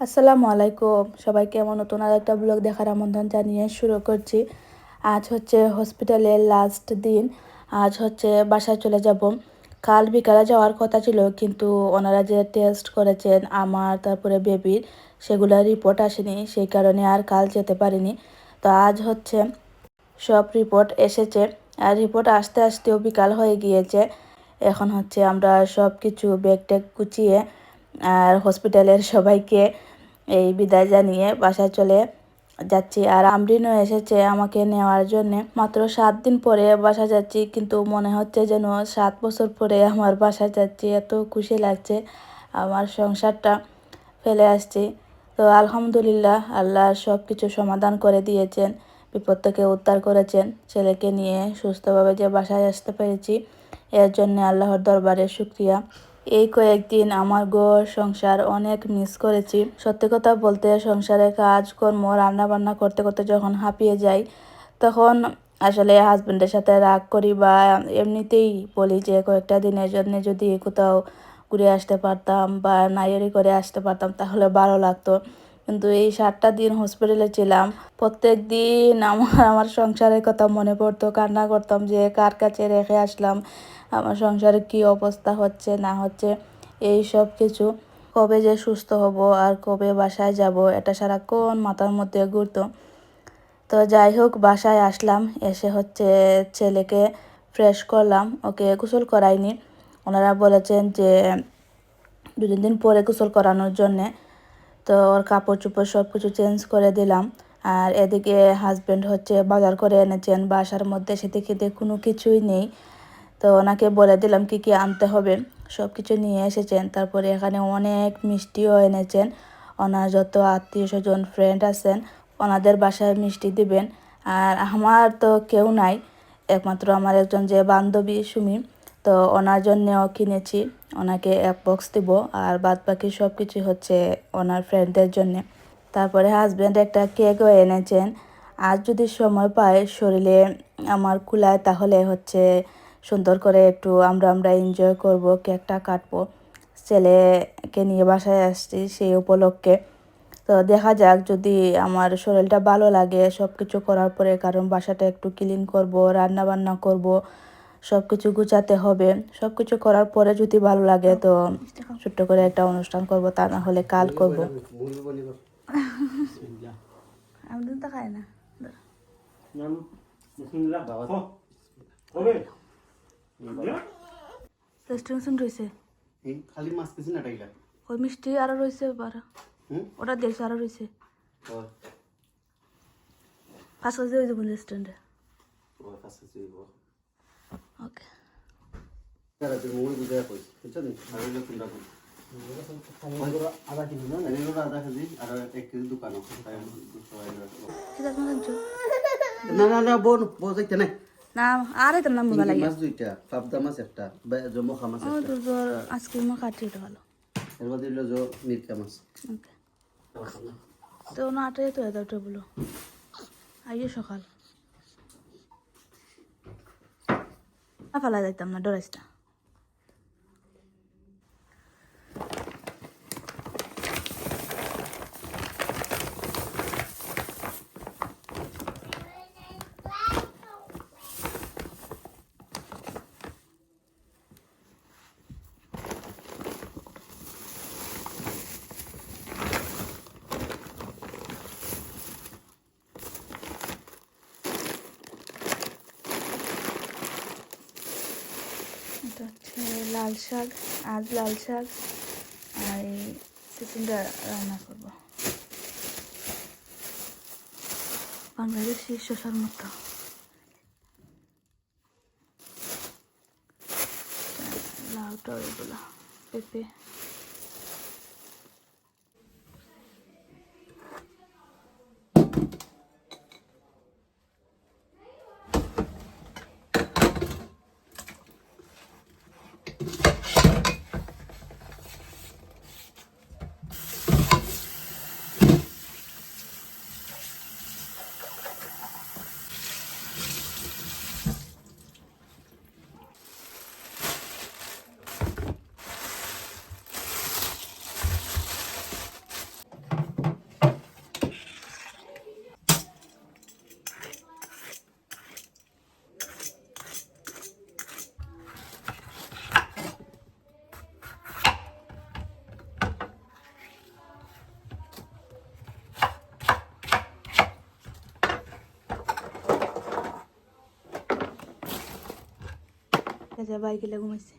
আসসালামু আলাইকুম সবাই কেমন নতুন আর একটা ব্লগ দেখার আমন্ত্রণ জানিয়ে শুরু করছি। আজ হচ্ছে হসপিটালের লাস্ট দিন। আজ হচ্ছে বাসায় চলে যাব। কাল বিকালে যাওয়ার কথা ছিল, কিন্তু ওনারা যে টেস্ট করেছেন, আমার, তারপরে বেবির সেগুলোর রিপোর্ট আসেনি, সেই কারণে আর কাল যেতে পারিনি। তো আজ হচ্ছে সব রিপোর্ট এসেছে। আর রিপোর্ট আসতে আসতেও বিকাল হয়ে গিয়েছে। এখন হচ্ছে আমরা সব কিছু ব্যাগ ট্যাগ গুছিয়ে আর হসপিটালের সবাইকে এই বিদায় জানিয়ে বাসায় চলে যাচ্ছি আর আমরিনও এসেছে আমাকে নেওয়ার জন্য। মাত্র সাত দিন পরে বাসা যাচ্ছি, কিন্তু মনে হচ্ছে যেন সাত বছর পরে আমার বাসায় যাচ্ছি। এত খুশি লাগছে আমার সংসারটা ফেলে আসছি। তো আলহামদুলিল্লাহ আল্লাহ সব কিছু সমাধান করে দিয়েছেন, বিপদ থেকে উদ্ধার করেছেন। ছেলেকে নিয়ে সুস্থভাবে যে বাসায় আসতে পেরেছি, এর জন্য আল্লাহর দরবারে শুক্রিয়া। এই কয়েকদিন আমার ঘর, সংসার অনেক মিস করেছি। সত্যি কথা বলতে সংসারে কাজকর্ম রান্না বান্না করতে করতে যখন হাঁপিয়ে যাই, তখন আসলে হাজব্যান্ডের সাথে রাগ করি বা এমনিতেই বলি যে, কয়েকটা দিনের জন্য যদি কোথাও ঘুরে আসতে পারতাম বা নাইয়ারি করে আসতে পারতাম, তাহলে ভালো লাগতো। কিন্তু এই সাতটা দিন হসপিটালে ছিলাম। প্রত্যেক দিন আমার আমার সংসারের কথা মনে পড়তো, কান্না করতাম যে কার কাছে রেখে আসলাম, আমার সংসারে কি অবস্থা হচ্ছে, না হচ্ছে, এই সব কিছু। কবে যে সুস্থ হব আর কবে বাসায় যাব, এটা সারাক্ষণ মাথার মধ্যে ঘুরতো। তো যাই হোক, বাসায় আসলাম, এসে হচ্ছে ছেলেকে ফ্রেশ করলাম, ওকে গোসল করাইনি। ওনারা বলেছেন যে দু তিন দিন পরে গোসল করানোর জন্যে। তো ওর কাপড় চোপড় সব কিছু চেঞ্জ করে দিলাম। আর এদিকে হাজব্যান্ড হচ্ছে বাজার করে এনেছেন, বাসার মধ্যে সেদিকে দিয়ে কোনো কিছুই নেই। তো ওনাকে বলে দিলাম কি কি আনতে হবে সব কিছু নিয়ে এসেছেন। তারপরে এখানে অনেক মিষ্টিও এনেছেন। ওনার যত আত্মীয় স্বজন ফ্রেন্ড আছেন, ওনাদের বাসায় মিষ্টি দিবেন। আর আমার তো কেউ নাই, একমাত্র আমার একজন যে বান্ধবী সুমি। তো ওনার জন্যেও কিনেছি। ওনাকে এক বক্স দিব আর বাদ বাকি সব কিছু হচ্ছে ওনার ফ্রেন্ডদের জন্যে। তারপরে হাজব্যান্ড একটা কেকও এনেছেন। আর যদি সময় পায় শরীরে আমার কুলায় তাহলে হচ্ছে সুন্দর করে একটু আমরা আমরা এনজয় করব কেকটা কাটবো। ছেলেকে নিয়ে বাসায় আসছি সেই উপলক্ষে। তো দেখা যাক যদি আমার শরীরটা ভালো লাগে সব কিছু করার পরে, কারণ বাসাটা একটু ক্লিন করব রান্না বান্না করব। সব কিছু গুছাতে হবে। সব কিছু করার পরে যদি ভালো লাগে তো ছোট্ট করে একটা অনুষ্ঠান করব তা না হলে কাল করব। আমি তো খাই না। রেস্টুরেন্ট রয়েছে। খালি মাছ কিছু না টাইলা? ওই মিষ্টি আরও রয়েছে এবার হুম? ওটা দেখছি আরও রয়েছে। ও পাঁচ কেজি ওই যাব রেস্টুরেন্টে নি বোন আর এটা লাগে মাছ দুইটা পাবদা মাছ একটা জমা মাছ একটা তো আজকে মা কাটি এটা ভালো এর মিরকা মাছ তো না আটাই তো এটা বলো আইয়ে সকাল না যাইতাম না ডরাইসটা এটা হচ্ছে লাল শাক, আজ লাল শাক, আর এই চিকেনটা রান্না করব। বাংলাদেশি শসার মতো লাউটা, এগুলো, পেঁপে। দেখা যায় বাইকেলে ঘুমাইছে।